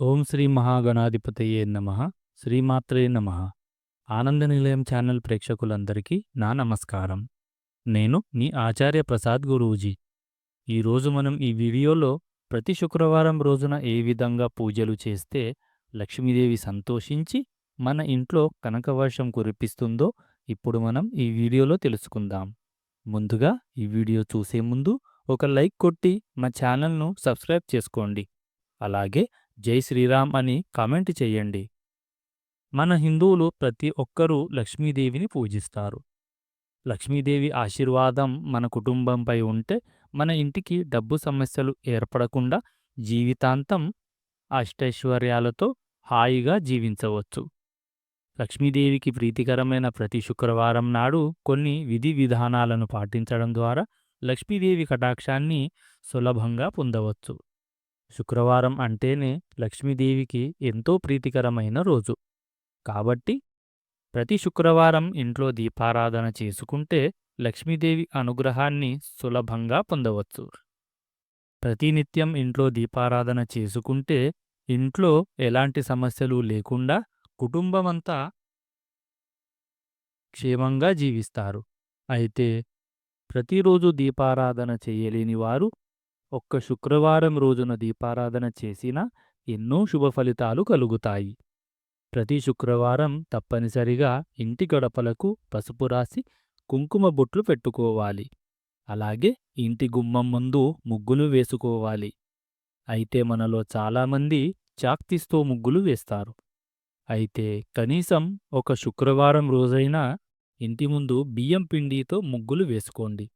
ఓం శ్రీ మహాగణాధిపతయే నమ. శ్రీమాత్రే నమ. ఆనంద నిలయం ఛానల్ ప్రేక్షకులందరికీ నా నమస్కారం. నేను మీ ఆచార్య ప్రసాద్ గురూజీ. ఈరోజు మనం ఈ వీడియోలో ప్రతి శుక్రవారం రోజున ఏ విధంగా పూజలు చేస్తే లక్ష్మీదేవి సంతోషించి మన ఇంట్లో కనకవర్షం కురిపిస్తుందో ఇప్పుడు మనం ఈ వీడియోలో తెలుసుకుందాం. ముందుగా ఈ వీడియో చూసే ముందు ఒక లైక్ కొట్టి మా ఛానల్ను సబ్స్క్రైబ్ చేసుకోండి. అలాగే జై శ్రీరామ్ అని కామెంట్ చేయండి. మన హిందువులు ప్రతి ఒక్కరూ లక్ష్మీదేవిని పూజిస్తారు. లక్ష్మీదేవి ఆశీర్వాదం మన కుటుంబంపై ఉంటే మన ఇంటికి డబ్బు సమస్యలు ఏర్పడకుండా జీవితాంతం అష్టైశ్వర్యాలతో హాయిగా జీవించవచ్చు. లక్ష్మీదేవికి ప్రీతికరమైన ప్రతి శుక్రవారం నాడు కొన్ని విధి విధానాలను పాటించడం ద్వారా లక్ష్మీదేవి కటాక్షాన్ని సులభంగా పొందవచ్చు. శుక్రవారం అంటేనే లక్ష్మీదేవికి ఎంతో ప్రీతికరమైన రోజు. కాబట్టి ప్రతి శుక్రవారం ఇంట్లో దీపారాధన చేసుకుంటే లక్ష్మీదేవి అనుగ్రహాన్ని సులభంగా పొందవచ్చు. ప్రతినిత్యం ఇంట్లో దీపారాధన చేసుకుంటే ఇంట్లో ఎలాంటి సమస్యలు లేకుండా కుటుంబమంతా క్షేమంగా జీవిస్తారు. అయితే ప్రతిరోజు దీపారాధన చేయలేని వారు ఒక్క శుక్రవారం రోజున దీపారాధన చేసినా ఎన్నో శుభ ఫలితాలు కలుగుతాయి. ప్రతి శుక్రవారం తప్పనిసరిగా ఇంటి గడపలకు పసుపు రాసి కుంకుమ బొట్లు పెట్టుకోవాలి. అలాగే ఇంటి గుమ్మం ముందు ముగ్గులు వేసుకోవాలి. అయితే మనలో చాలామంది చాక్తిస్తో ముగ్గులు వేస్తారు. అయితే కనీసం ఒక శుక్రవారం రోజైనా ఇంటి ముందు బియ్యం పిండితో ముగ్గులు వేసుకోండి.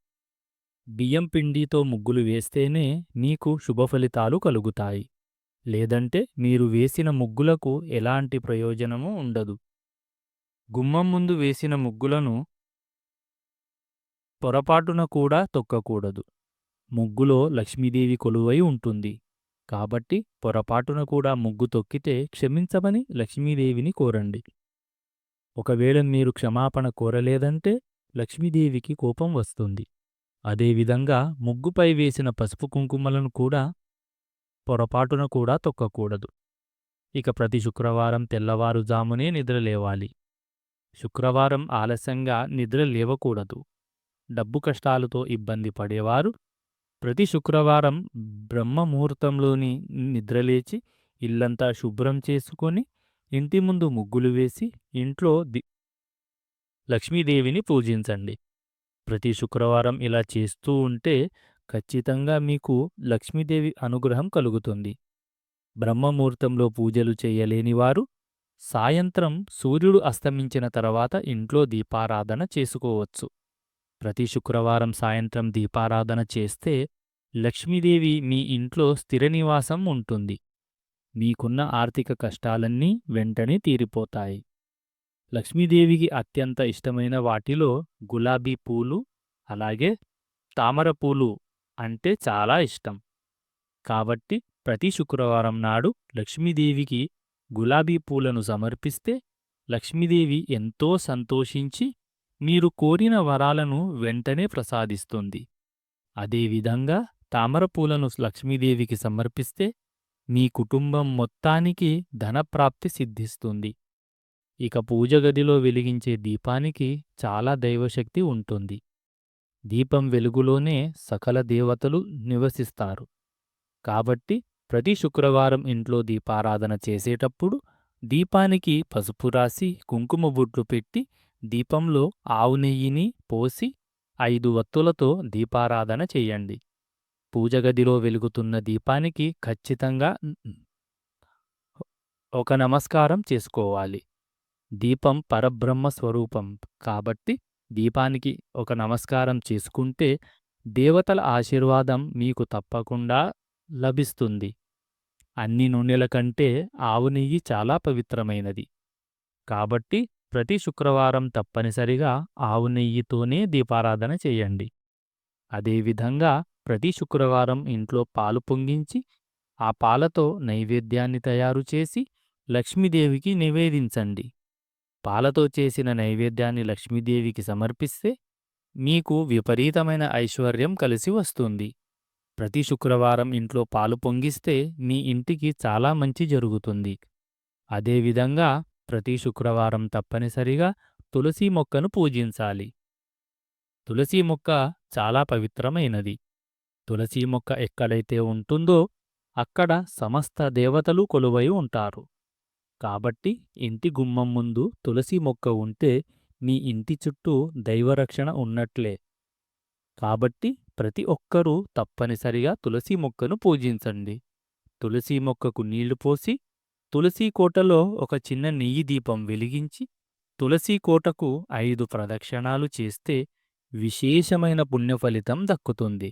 బియ్యం పిండితో ముగ్గులు వేస్తేనే నీకు శుభ ఫలితాలు కలుగుతాయి. లేదంటే మీరు వేసిన ముగ్గులకు ఎలాంటి ప్రయోజనమూ ఉండదు. గుమ్మం ముందు వేసిన ముగ్గులను పొరపాటున కూడా తొక్కకూడదు. ముగ్గులో లక్ష్మీదేవి కొలువై ఉంటుంది. కాబట్టి పొరపాటున కూడా ముగ్గు తొక్కితే క్షమించమని లక్ష్మీదేవిని కోరండి. ఒకవేళ మీరు క్షమాపణ కోరలేదంటే లక్ష్మీదేవికి కోపం వస్తుంది. అదేవిధంగా ముగ్గుపై వేసిన పసుపు కుంకుమలను కూడా పొరపాటున కూడా తొక్కకూడదు. ఇక ప్రతి శుక్రవారం తెల్లవారుజామునే నిద్రలేవాలి శుక్రవారం ఆలస్యంగా నిద్ర లేవకూడదు. డబ్బు కష్టాలతో ఇబ్బంది పడేవారు ప్రతి శుక్రవారం బ్రహ్మముహూర్తంలోని నిద్రలేచి ఇల్లంతా శుభ్రం చేసుకొని ఇంటి ముందు ముగ్గులు వేసి ఇంట్లో ది లక్ష్మీదేవిని పూజించండి. ప్రతి శుక్రవారం ఇలా చేస్తూ ఉంటే ఖచ్చితంగా మీకు లక్ష్మీదేవి అనుగ్రహం కలుగుతుంది. బ్రహ్మముహూర్తంలో పూజలు చేయలేని వారు సాయంత్రం సూర్యుడు అస్తమించిన తర్వాత ఇంట్లో దీపారాధన చేసుకోవచ్చు. ప్రతి శుక్రవారం సాయంత్రం దీపారాధన చేస్తే లక్ష్మీదేవి మీ ఇంట్లో స్థిర నివాసం ఉంటుంది. మీకున్న ఆర్థిక కష్టాలన్నీ వెంటనే తీరిపోతాయి. లక్ష్మీదేవికి అత్యంత ఇష్టమైన వాటిలో గులాబీ పూలు అలాగే తామర పూలు అంటే చాలా ఇష్టం. కాబట్టి ప్రతి శుక్రవారం నాడు లక్ష్మీదేవికి గులాబీ పూలను సమర్పిస్తే లక్ష్మీదేవి ఎంతో సంతోషించి మీరు కోరిన వరాలను వెంటనే ప్రసాదిస్తుంది. అదేవిధంగా తామర పూలను లక్ష్మీదేవికి సమర్పిస్తే మీ కుటుంబం మొత్తానికి ధనప్రాప్తి సిద్ధిస్తుంది. ఇక పూజ గదిలో వెలిగించే దీపానికి చాలా దైవశక్తి ఉంటుంది. దీపం వెలుగులోనే సకల దేవతలు నివసిస్తారు. కాబట్టి ప్రతి శుక్రవారం ఇంట్లో దీపారాధన చేసేటప్పుడు దీపానికి పసుపు రాసి కుంకుమ బొట్లు పెట్టి దీపంలో ఆవు నెయ్యిని పోసి ఐదు వత్తులతో దీపారాధన చెయ్యండి పూజగదిలో వెలుగుతున్న దీపానికి ఖచ్చితంగా ఒక నమస్కారం చేసుకోవాలి. దీపం పరబ్రహ్మ స్వరూపం. కాబట్టి దీపానికి ఒక నమస్కారం చేసుకుంటే దేవతల ఆశీర్వాదం మీకు తప్పకుండా లభిస్తుంది. అన్ని నూనెల కంటే ఆవు నెయ్యి చాలా పవిత్రమైనది. కాబట్టి ప్రతి శుక్రవారం తప్పనిసరిగా ఆవు నెయ్యితోనే దీపారాధన చేయండి. అదేవిధంగా ప్రతి శుక్రవారం ఇంట్లో పాలు పొంగించి ఆ పాలతో నైవేద్యాన్ని తయారు చేసి లక్ష్మీదేవికి నివేదించండి. పాలతో చేసిన నైవేద్యాన్ని లక్ష్మీదేవికి సమర్పిస్తే మీకు విపరీతమైన ఐశ్వర్యం కలిసి వస్తుంది. ప్రతి శుక్రవారం ఇంట్లో పాలు పొంగిస్తే మీ ఇంటికి చాలా మంచి జరుగుతుంది. అదేవిధంగా ప్రతి శుక్రవారం తప్పనిసరిగా తులసి మొక్కను పూజించాలి. తులసి మొక్క చాలా పవిత్రమైనది. తులసి మొక్క ఎక్కడైతే ఉంటుందో అక్కడ సమస్త దేవతలు కొలువై ఉంటారు. కాబట్టి ఇంటి గుమ్మం ముందు తులసి మొక్క ఉంటే మీ ఇంటి చుట్టూ దైవరక్షణ ఉన్నట్లే. కాబట్టి ప్రతి ఒక్కరూ తప్పనిసరిగా తులసి మొక్కను పూజించండి. తులసి మొక్కకు నీళ్ళు పోసి తులసి కోటలో ఒక చిన్న నెయ్యి దీపం వెలిగించి తులసి కోటకు ఐదు ప్రదక్షిణాలు చేస్తే విశేషమైన పుణ్యఫలితం దక్కుతుంది.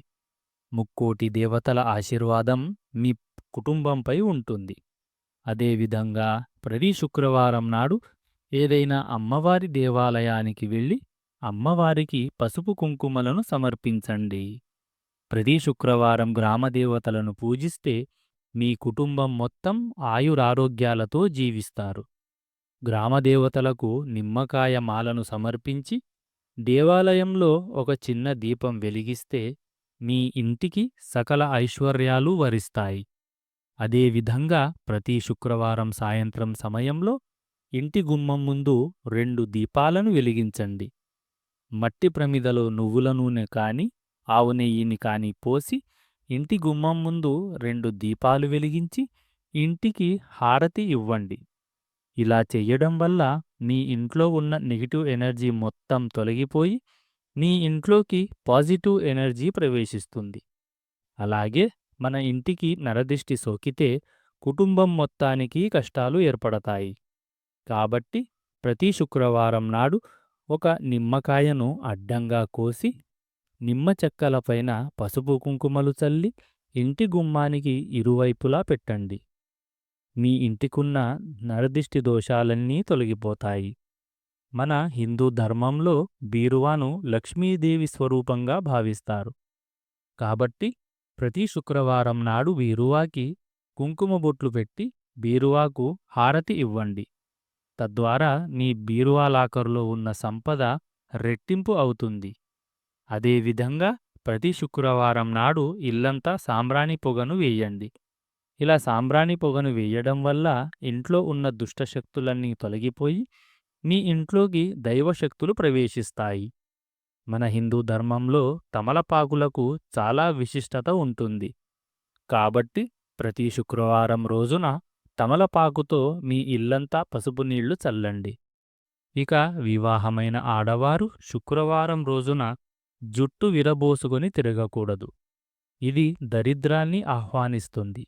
ముక్కోటి దేవతల ఆశీర్వాదం మీ కుటుంబంపై ఉంటుంది. అదేవిధంగా ప్రతి శుక్రవారం నాడు ఏదైనా అమ్మవారి దేవాలయానికి వెళ్ళి అమ్మవారికి పసుపు కుంకుమలను సమర్పించండి. ప్రతి శుక్రవారం గ్రామదేవతలను పూజిస్తే మీ కుటుంబం మొత్తం ఆయురారోగ్యాలతో జీవిస్తారు. గ్రామదేవతలకు నిమ్మకాయ మాలను సమర్పించి దేవాలయంలో ఒక చిన్న దీపం వెలిగిస్తే మీ ఇంటికి సకల ఐశ్వర్యాలు వరిస్తాయి. అదేవిధంగా ప్రతి శుక్రవారం సాయంత్రం సమయంలో ఇంటి గుమ్మం ముందు రెండు దీపాలను వెలిగించండి. మట్టి ప్రమిదలో నువ్వుల నూనె కాని ఆవు నెయ్యిని కాని పోసి ఇంటి గుమ్మం ముందు రెండు దీపాలు వెలిగించి ఇంటికి హారతి ఇవ్వండి. ఇలా చెయ్యడం వల్ల మీ ఇంట్లో ఉన్న నెగిటివ్ ఎనర్జీ మొత్తం తొలగిపోయి మీ ఇంట్లోకి పాజిటివ్ ఎనర్జీ ప్రవేశిస్తుంది. అలాగే మన ఇంటికి నరదిష్టి సోకితే కుటుంబం మొత్తానికి కష్టాలు ఏర్పడతాయి. కాబట్టి ప్రతి శుక్రవారం నాడు ఒక నిమ్మకాయను అడ్డంగా కోసి నిమ్మ చెక్కలపైన పసుపు కుంకుమలు చల్లి ఇంటి గుమ్మానికి ఇరువైపులా పెట్టండి. మీ ఇంటికున్న నరదిష్టి దోషాలన్నీ తొలగిపోతాయి. మన హిందూ ధర్మంలో బీరువాను లక్ష్మీదేవి స్వరూపంగా భావిస్తారు. కాబట్టి ప్రతి శుక్రవారం నాడు బీరువాకి కుంకుమ బొట్లు పెట్టి బీరువాకు హారతి ఇవ్వండి. తద్వారా మీ బీరువా లాకర్లో ఉన్న సంపద రెట్టింపు అవుతుంది. అదేవిధంగా ప్రతి శుక్రవారం నాడు ఇల్లంతా సాంబ్రాణి పొగను వేయండి. ఇలా సాంబ్రాణి పొగను వేయడం వల్ల ఇంట్లో ఉన్న దుష్టశక్తులన్నీ తొలగిపోయి మీ ఇంట్లోకి దైవశక్తులు ప్రవేశిస్తాయి. మన హిందూ ధర్మంలో తమలపాకులకు చాలా విశిష్టత ఉంటుంది. కాబట్టి ప్రతి శుక్రవారం రోజున తమలపాకుతో మీ ఇల్లంతా పసుపు నీళ్ళు చల్లండి. ఇక వివాహమైన ఆడవారు శుక్రవారం రోజున జుట్టు విరబోసుకొని తిరగకూడదు. ఇది దరిద్రాన్ని ఆహ్వానిస్తుంది.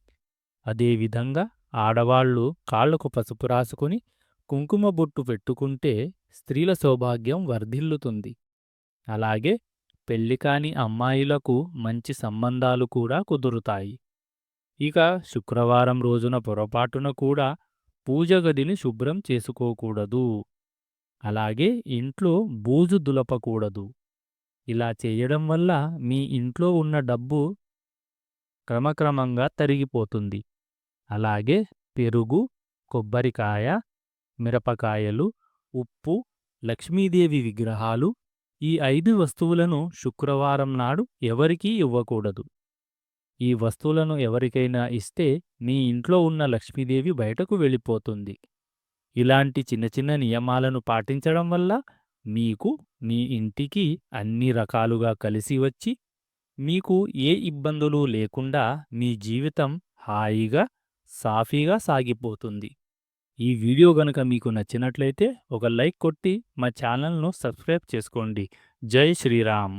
అదేవిధంగా ఆడవాళ్ళు కాళ్ళకు పసుపు రాసుకుని కుంకుమ బొట్టు పెట్టుకుంటే స్త్రీల సౌభాగ్యం వర్ధిల్లుతుంది. అలాగే పెళ్ళికాని అమ్మాయిలకు మంచి సంబంధాలు కూడా కుదురుతాయి. ఇక శుక్రవారం రోజున పొరపాటున కూడా పూజ గదిని శుభ్రం చేసుకోకూడదు. అలాగే ఇంట్లో బూజు దులపకూడదు. ఇలా చేయడం వల్ల మీ ఇంట్లో ఉన్న డబ్బు క్రమక్రమంగా తరిగిపోతుంది. అలాగే పెరుగు కొబ్బరికాయ మిరపకాయలు ఉప్పు లక్ష్మీదేవి విగ్రహాలు ఈ ఐదు వస్తువులను శుక్రవారం నాడు ఎవరికీ ఇవ్వకూడదు. ఈ వస్తువులను ఎవరికైనా ఇస్తే మీ ఇంట్లో ఉన్న లక్ష్మీదేవి బయటకు వెళ్ళిపోతుంది. ఇలాంటి చిన్న చిన్న నియమాలను పాటించడం వల్ల మీకు మీ ఇంటికి అన్ని రకాలుగా కలిసి వచ్చి మీకు ఏ ఇబ్బందులు లేకుండా మీ జీవితం హాయిగా సాఫీగా సాగిపోతుంది. ఈ వీడియో గనుక మీకు నచ్చినట్లయితే ఒక లైక్ కొట్టి మా ఛానల్ను సబ్స్క్రైబ్ చేసుకోండి. జై శ్రీరామ్.